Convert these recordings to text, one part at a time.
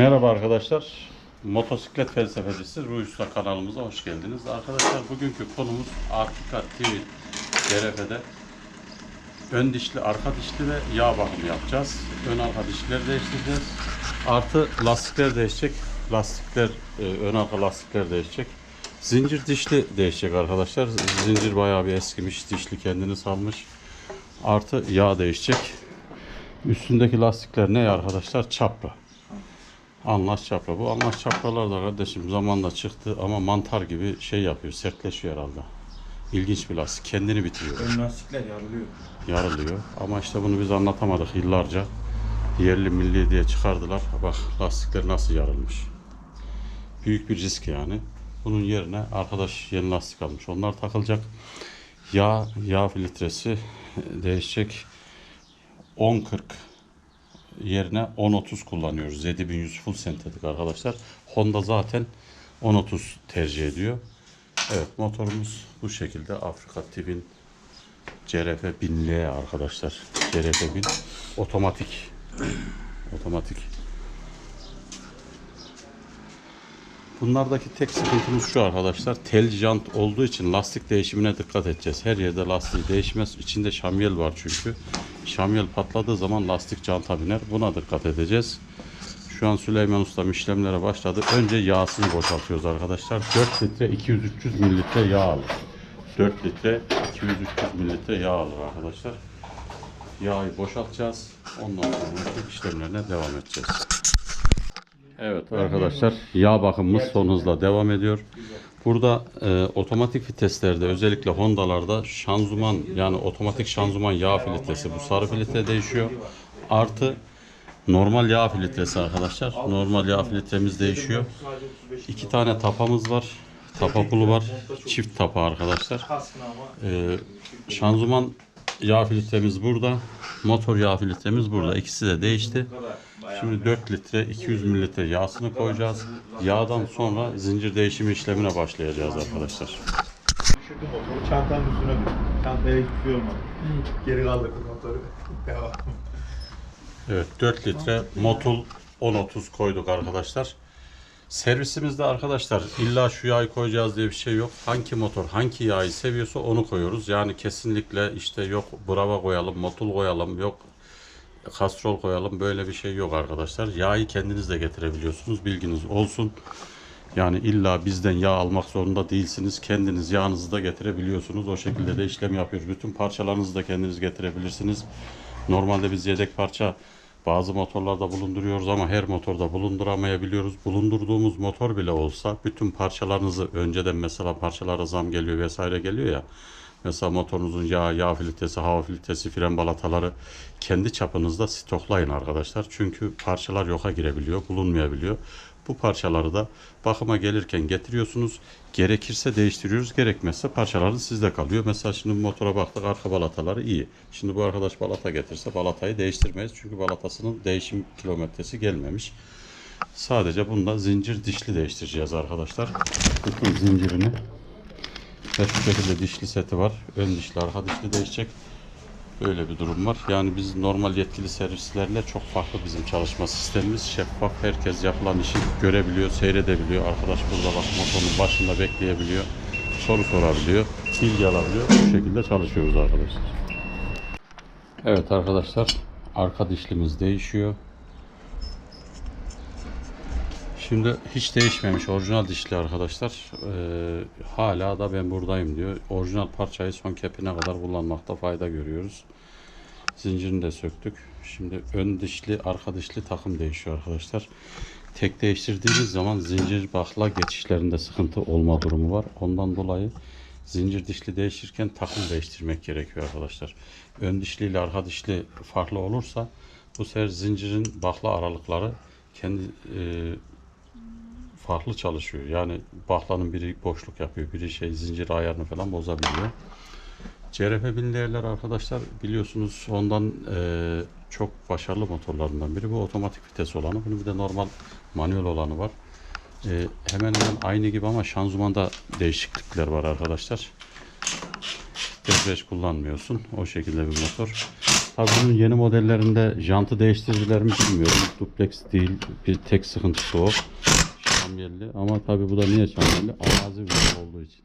Merhaba arkadaşlar. Motosiklet felsefecisi Ruhi Usta kanalımıza hoş geldiniz. Arkadaşlar bugünkü konumuz Artika TV GRF'de ön dişli, arka dişli ve yağ bakımı yapacağız. Ön arka dişleri değiştireceğiz. Artı lastikler değişecek. Lastikler, e, ön arka lastikler değişecek. Zincir dişli değişecek arkadaşlar. Zincir bayağı bir eskimiş, dişli kendini salmış. Artı yağ değişecek. Üstündeki lastikler ne arkadaşlar? Çapra. Anlaş çapra. Bu anlaş çapralar da kardeşim zamanla çıktı ama mantar gibi şey yapıyor, sertleşiyor herhalde. İlginç bir lastik. Kendini bitiriyor, Ön lastikler yarılıyor. yarılıyor. Ama işte bunu biz anlatamadık yıllarca. Yerli milli diye çıkardılar. Bak lastikler nasıl yarılmış. Büyük bir risk yani. Bunun yerine arkadaş yeni lastik almış. Onlar takılacak. Yağ, yağ filtresi değişecek. 10-40 yerine 10-30 kullanıyoruz. 7100 full sentetik arkadaşlar. Honda zaten 10-30 tercih ediyor. Evet motorumuz bu şekilde Afrika tipin CRF 1000L arkadaşlar. CRF 1000 otomatik. otomatik. Bunlardaki tek sıkıntımız şu arkadaşlar. Tel jant olduğu için lastik değişimine dikkat edeceğiz. Her yerde lastiği değişmez. İçinde şamyel var çünkü. Şamyel patladığı zaman lastik janta biner. Buna dikkat edeceğiz. Şu an Süleyman Usta işlemlere başladı. Önce yağsını boşaltıyoruz arkadaşlar. 4 litre 200-300 mililitre yağ alır. 4 litre 200-300 mililitre yağ alır arkadaşlar. Yağı boşaltacağız. Ondan sonra işlemlerine devam edeceğiz. Evet arkadaşlar yağ bakımımız son hızla devam ediyor. Burada e, otomatik viteslerde özellikle Honda'larda şanzıman yani otomatik şanzıman yağ filtresi bu sarı filtre değişiyor. Artı normal yağ filtresi arkadaşlar. Normal yağ filtremiz değişiyor. İki tane tapamız var. Tapa pulu var. Çift tapa arkadaşlar. Ee, şanzıman yağ filtremiz burada. Motor yağ filtremiz burada. İkisi de değişti. Şimdi 4 litre 200 mililitre yağsını koyacağız. Yağdan sonra zincir değişimi işlemine başlayacağız arkadaşlar. Düşürdüm motoru çantanın üstüne düştüm. Çantaya hiçbir şey olmadı. Geri kaldırdım motoru. Devam. Evet 4 litre motul 10-30 koyduk arkadaşlar. Servisimizde arkadaşlar illa şu yağı koyacağız diye bir şey yok. Hangi motor hangi yağı seviyorsa onu koyuyoruz. Yani kesinlikle işte yok brava koyalım, motul koyalım, yok kastrol koyalım böyle bir şey yok arkadaşlar. Yağı kendiniz de getirebiliyorsunuz. Bilginiz olsun. Yani illa bizden yağ almak zorunda değilsiniz. Kendiniz yağınızı da getirebiliyorsunuz. O şekilde de işlem yapıyoruz. Bütün parçalarınızı da kendiniz getirebilirsiniz. Normalde biz yedek parça bazı motorlarda bulunduruyoruz ama her motorda bulunduramayabiliyoruz. Bulundurduğumuz motor bile olsa bütün parçalarınızı önceden mesela parçalara zam geliyor vesaire geliyor ya. Mesela motorunuzun yağ, yağ filtresi, hava filtresi, fren balataları kendi çapınızda stoklayın arkadaşlar. Çünkü parçalar yoka girebiliyor, bulunmayabiliyor. Bu parçaları da bakıma gelirken getiriyorsunuz. Gerekirse değiştiriyoruz, gerekmezse parçaları sizde kalıyor. Mesela şimdi motora baktık arka balataları iyi. Şimdi bu arkadaş balata getirse balatayı değiştirmeyiz. Çünkü balatasının değişim kilometresi gelmemiş. Sadece bunda zincir dişli değiştireceğiz arkadaşlar. Bütün zincirini şu şekilde dişli seti var. Ön dişli, arka dişli değişecek. Böyle bir durum var. Yani biz normal yetkili servislerle çok farklı bizim çalışma sistemimiz. Şeffaf. Herkes yapılan işi görebiliyor, seyredebiliyor. Arkadaş burada bak motorun başında bekleyebiliyor. Soru sorabiliyor, bilgi alabiliyor. Bu şekilde çalışıyoruz arkadaşlar. Evet arkadaşlar, arka dişlimiz değişiyor. Şimdi hiç değişmemiş orijinal dişli arkadaşlar. Ee, hala da ben buradayım diyor. Orijinal parçayı son kepine kadar kullanmakta fayda görüyoruz. Zincirini de söktük. Şimdi ön dişli, arka dişli takım değişiyor arkadaşlar. Tek değiştirdiğimiz zaman zincir bakla geçişlerinde sıkıntı olma durumu var. Ondan dolayı zincir dişli değişirken takım değiştirmek gerekiyor arkadaşlar. Ön dişli ile arka dişli farklı olursa bu sefer zincirin bakla aralıkları kendi e, farklı çalışıyor. Yani baklanın biri boşluk yapıyor, biri şey zincir ayarını falan bozabiliyor. CRF binlerler arkadaşlar biliyorsunuz ondan e, çok başarılı motorlarından biri. Bu otomatik vites olanı. Bunun bir de normal manuel olanı var. E, hemen hemen aynı gibi ama şanzımanda değişiklikler var arkadaşlar. Debriyaj kullanmıyorsun. O şekilde bir motor. Tabii bunun yeni modellerinde jantı değiştirdiler mi bilmiyorum. Duplex değil. Bir tek sıkıntısı o. Şamyelli. Ama tabii bu da niye şamyelli? Arazi ürünü olduğu için.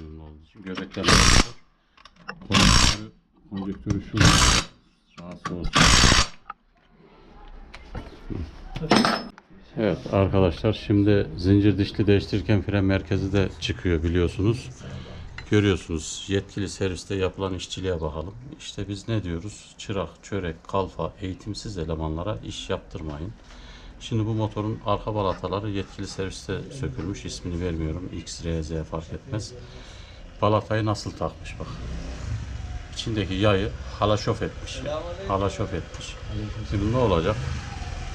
Ürünü olduğu için. Göbekler var. Konjektörü, konjektörü şu. Rahatsız olsun. Evet arkadaşlar şimdi zincir dişli değiştirirken fren merkezi de çıkıyor biliyorsunuz. Görüyorsunuz yetkili serviste yapılan işçiliğe bakalım. İşte biz ne diyoruz? Çırak, çörek, kalfa, eğitimsiz elemanlara iş yaptırmayın. Şimdi bu motorun arka balataları yetkili serviste sökülmüş. ismini vermiyorum. X, R, Z fark etmez. Balatayı nasıl takmış bak. İçindeki yayı halaşof etmiş. Halaşof etmiş. Şimdi ne olacak?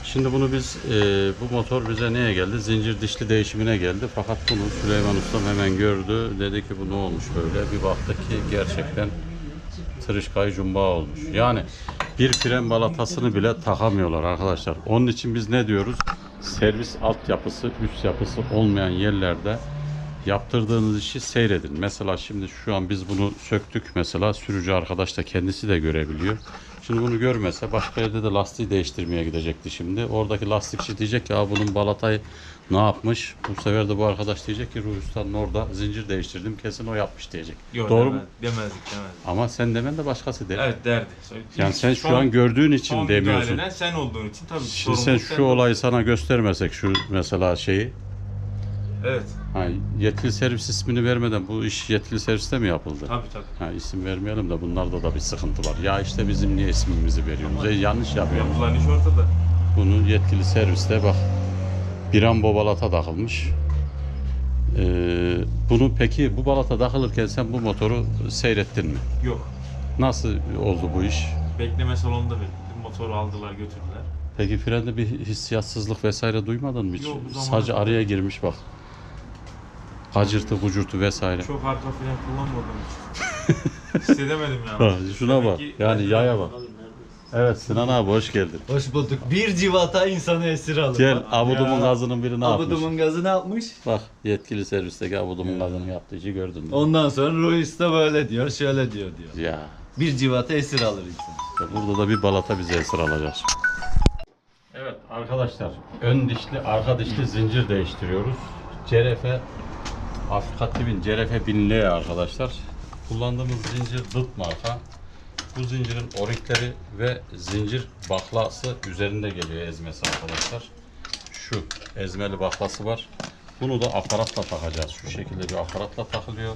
Şimdi bunu biz e, bu motor bize neye geldi? Zincir dişli değişimine geldi. Fakat bunu Süleyman Ustam hemen gördü. Dedi ki bu ne olmuş böyle? Bir baktık ki gerçekten tırışkay cumba olmuş. Yani bir fren balatasını bile takamıyorlar arkadaşlar. Onun için biz ne diyoruz? Servis altyapısı, üst yapısı olmayan yerlerde yaptırdığınız işi seyredin. Mesela şimdi şu an biz bunu söktük mesela sürücü arkadaş da kendisi de görebiliyor. Şimdi bunu görmese başka yerde de lastiği değiştirmeye gidecekti şimdi. Oradaki lastikçi diyecek ki "Aa, bunun balatayı ne yapmış? Bu sefer de bu arkadaş diyecek ki Ruhi Usta'nın orada zincir değiştirdim kesin o yapmış diyecek. Yok, Doğru demez, mu? demezdik demezdik. Ama sen demen de başkası der. Evet derdi. Yani sen şu an gördüğün için son demiyorsun. müdahaleden sen olduğun için tabii. Şimdi sen şu olayı sana göstermesek şu mesela şeyi Evet. ha, yetkili servis ismini vermeden bu iş yetkili serviste mi yapıldı? Tabii tabii. Ha, isim vermeyelim de bunlarda da bir sıkıntı var. Ya işte bizim niye ismimizi veriyorsunuz? E, yanlış yapıyorsunuz. Yapılan iş ortada. Bunu yetkili serviste bak Birambo balata takılmış. Ee, bunu peki bu balata takılırken sen bu motoru seyrettin mi? Yok. Nasıl oldu bu iş? Bekleme salonunda bekledim. Motoru aldılar götürdüler. Peki frende bir hissiyatsızlık vesaire duymadın mı hiç? Yok, bu zamana Sadece kadar. araya girmiş bak. Hacırtı, gucurtu vesaire. Çok arka fren kullanmadım. Hissedemedim yani. Bak, şuna Demek bak. ki- Yani yaya bak. Evet Sinan abi hoş geldin. Hoş bulduk. Bir civata insanı esir alır. Gel abudumun gazının biri ne yapmış? Abudumun gazı ne yapmış? Bak yetkili servisteki abudumun gazını yaptığı işi gördün mü? Ondan sonra Ruiz de böyle diyor, şöyle diyor diyor. Ya Bir civata esir alır insan. işte burada da bir balata bize esir alacağız. Evet arkadaşlar ön dişli arka dişli zincir değiştiriyoruz. CRF Afrika TV'nin CRF 1000L arkadaşlar. Kullandığımız zincir dıt marka. Bu zincirin orikleri ve zincir baklası üzerinde geliyor ezmesi arkadaşlar. Şu ezmeli baklası var. Bunu da aparatla takacağız. Şu şekilde bir aparatla takılıyor.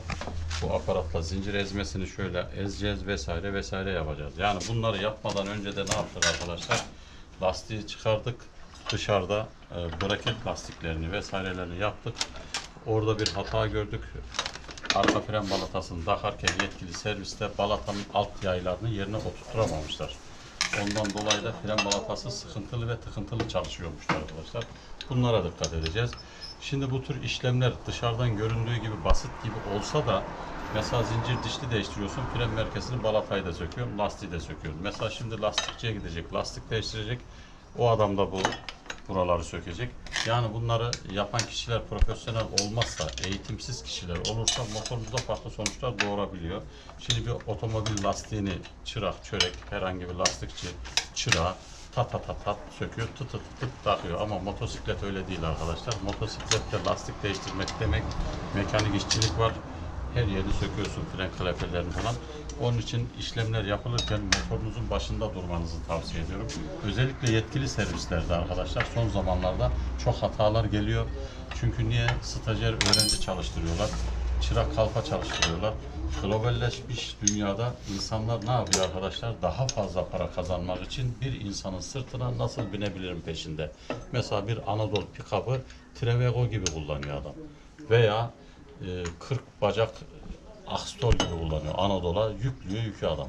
Bu aparatla zincir ezmesini şöyle ezeceğiz vesaire vesaire yapacağız. Yani bunları yapmadan önce de ne yaptık arkadaşlar? Lastiği çıkardık. Dışarıda e, lastiklerini vesairelerini yaptık. Orada bir hata gördük. Arka fren balatasını takarken yetkili serviste balatanın alt yaylarını yerine oturtturamamışlar. Ondan dolayı da fren balatası sıkıntılı ve tıkıntılı çalışıyormuş arkadaşlar. Bunlara dikkat edeceğiz. Şimdi bu tür işlemler dışarıdan göründüğü gibi basit gibi olsa da mesela zincir dişli değiştiriyorsun, fren merkezini balatayı da söküyorsun, lastiği de söküyorsun. Mesela şimdi lastikçiye gidecek, lastik değiştirecek. O adam da bu buraları sökecek. Yani bunları yapan kişiler profesyonel olmazsa, eğitimsiz kişiler olursa motorumuzda farklı sonuçlar doğurabiliyor. Şimdi bir otomobil lastiğini çırak, çörek, herhangi bir lastikçi çırağı ta ta ta ta söküyor, tı tı tı takıyor. Ama motosiklet öyle değil arkadaşlar. Motosiklette lastik değiştirmek demek mekanik işçilik var. Her yerini söküyorsun fren klepelerini falan. Onun için işlemler yapılırken motorunuzun başında durmanızı tavsiye ediyorum. Özellikle yetkili servislerde arkadaşlar son zamanlarda çok hatalar geliyor. Çünkü niye? Stajyer öğrenci çalıştırıyorlar. Çırak kalfa çalıştırıyorlar. Globalleşmiş dünyada insanlar ne yapıyor arkadaşlar? Daha fazla para kazanmak için bir insanın sırtına nasıl binebilirim peşinde. Mesela bir Anadolu pikabı Trevego gibi kullanıyor adam. Veya 40 bacak Axtol gibi kullanıyor. Anadolu'a yüklüyor yükü adam.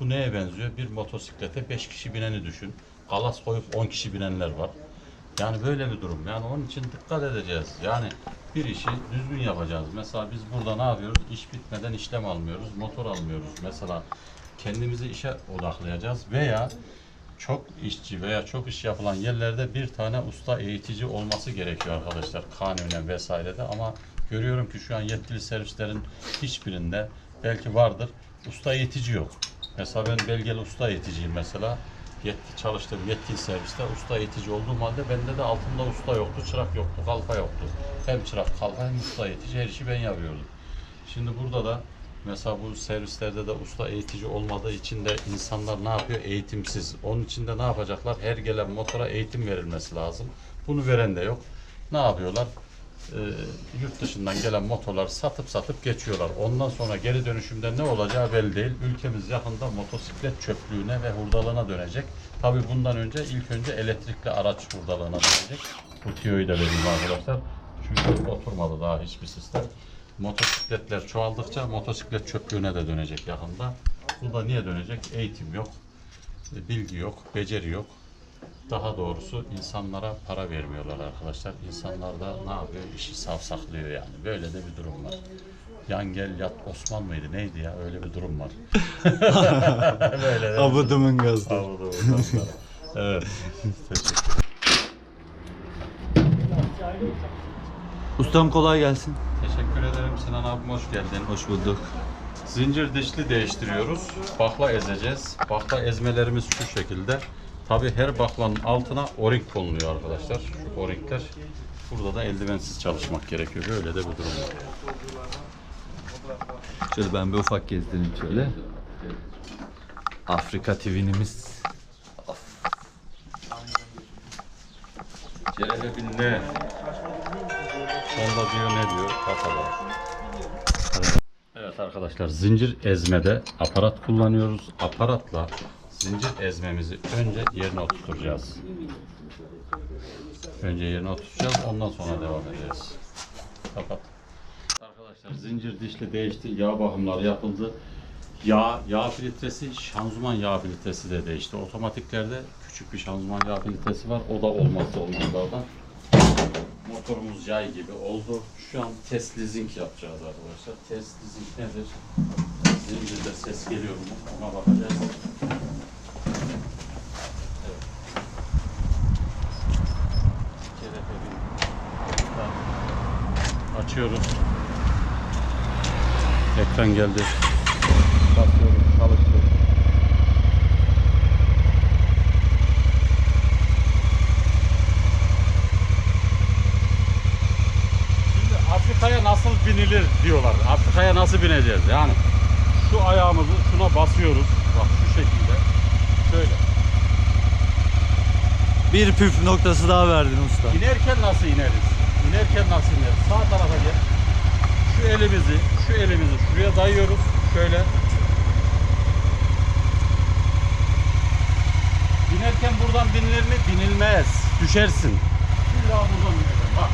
Bu neye benziyor? Bir motosiklete 5 kişi bineni düşün. Kalas koyup 10 kişi binenler var. Yani böyle bir durum. Yani onun için dikkat edeceğiz. Yani bir işi düzgün yapacağız. Mesela biz burada ne yapıyoruz? İş bitmeden işlem almıyoruz, motor almıyoruz. Mesela kendimizi işe odaklayacağız veya çok işçi veya çok iş yapılan yerlerde bir tane usta eğitici olması gerekiyor arkadaşlar. Kanunen vesairede ama görüyorum ki şu an yetkili servislerin hiçbirinde belki vardır. Usta eğitici yok. Mesela ben belgeli usta eğiticiyim mesela. Yetti, çalıştığım yetkili serviste usta eğitici olduğum halde bende de altında usta yoktu, çırak yoktu, kalfa yoktu. Hem çırak, kalfa hem usta eğitici her işi ben yapıyordum. Şimdi burada da mesela bu servislerde de usta eğitici olmadığı için de insanlar ne yapıyor? Eğitimsiz. Onun için de ne yapacaklar? Her gelen motora eğitim verilmesi lazım. Bunu veren de yok. Ne yapıyorlar? Ee, yurt dışından gelen motorları satıp satıp geçiyorlar. Ondan sonra geri dönüşümde ne olacağı belli değil. Ülkemiz yakında motosiklet çöplüğüne ve hurdalığına dönecek. Tabii bundan önce ilk önce elektrikli araç hurdalığına dönecek. Bu tiyoyu da vereyim arkadaşlar. Çünkü oturmadı daha hiçbir sistem. Motosikletler çoğaldıkça motosiklet çöplüğüne de dönecek yakında. Bu da niye dönecek? Eğitim yok, bilgi yok, beceri yok. Daha doğrusu insanlara para vermiyorlar arkadaşlar. İnsanlar da ne yapıyor? İşi savsaklıyor yani. Böyle de bir durum var. Yan gel yat Osman mıydı neydi ya öyle bir durum var. Böyle de. Abudumun gazdı. Avrupa Evet. Teşekkür Ustam kolay gelsin. Teşekkür ederim Sinan abim hoş geldin. Hoş bulduk. Zincir dişli değiştiriyoruz. Bakla ezeceğiz. Bakla ezmelerimiz şu şekilde. Tabi her baklanın altına o-ring konuluyor arkadaşlar. Şu o-ringler. Burada da eldivensiz çalışmak gerekiyor. Böyle de bir durum. Şöyle ben bir ufak gezdireyim şöyle. Afrika TV'nimiz. Celebinle Sonda diyor ne diyor? Bakalım. Evet arkadaşlar zincir ezmede aparat kullanıyoruz. Aparatla zincir ezmemizi önce yerine oturtacağız. Önce yerine oturtacağız ondan sonra devam edeceğiz. Kapat. Arkadaşlar zincir dişli değişti. Yağ bakımları yapıldı. Yağ, yağ filtresi, şanzıman yağ filtresi de değişti. Otomatiklerde küçük bir şanzıman yağ filtresi var. O da olmazsa olmazlardan. Motorumuz yay gibi oldu. Şu an test leasing yapacağız arkadaşlar. Test leasing nedir? Zincirde ses geliyor mu? Ona bakacağız. Evet. KRF Açıyoruz. Ekran geldi. Basıyorum, çalıştı. Şimdi Afrika'ya nasıl binilir diyorlar. Afrika'ya nasıl bineceğiz? Yani şu ayağımızı şuna basıyoruz. Bak şu şekilde. Şöyle. Bir püf noktası daha verdin usta. İnerken nasıl ineriz? İnerken nasıl ineriz? Sağ tarafa gel. Şu elimizi, şu elimizi şuraya dayıyoruz. Şöyle. Binerken buradan binilir mi? Binilmez. Düşersin. İlla buradan bineceksin. Bak.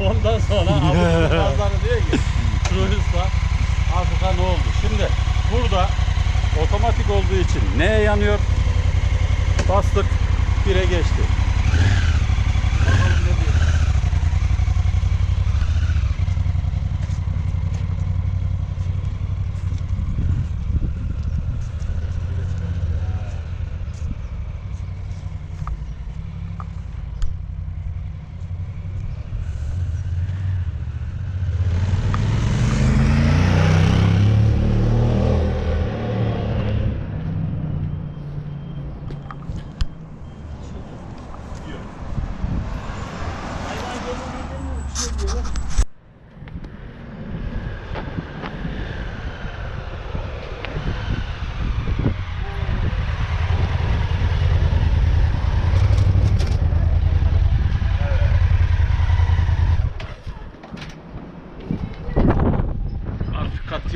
Ondan sonra Afrika bazıları diyor ki Kruis'la Afrika ne oldu? Şimdi burada otomatik olduğu için neye yanıyor? Bastık, bire geçti.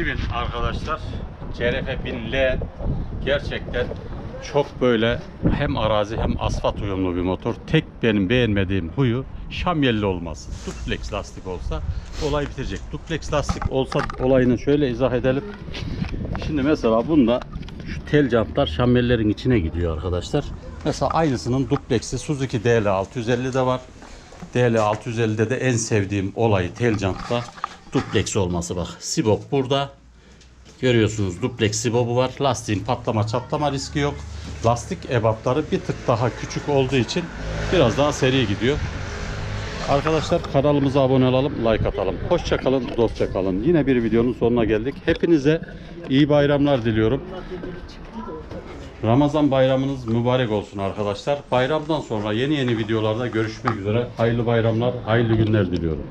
2000 arkadaşlar CRF 1000L gerçekten çok böyle hem arazi hem asfalt uyumlu bir motor. Tek benim beğenmediğim huyu şamyelli olması. Duplex lastik olsa olay bitecek. Duplex lastik olsa olayını şöyle izah edelim. Şimdi mesela bunda şu tel jantlar şamyellerin içine gidiyor arkadaşlar. Mesela aynısının duplexi Suzuki DL650'de var. DL650'de de en sevdiğim olayı tel jantla duplex olması bak. Sibop burada. Görüyorsunuz duplex sibobu var. Lastiğin patlama çatlama riski yok. Lastik ebatları bir tık daha küçük olduğu için biraz daha seri gidiyor. Arkadaşlar kanalımıza abone olalım, like atalım. Hoşça kalın, dostça kalın. Yine bir videonun sonuna geldik. Hepinize iyi bayramlar diliyorum. Ramazan bayramınız mübarek olsun arkadaşlar. Bayramdan sonra yeni yeni videolarda görüşmek üzere. Hayırlı bayramlar, hayırlı günler diliyorum.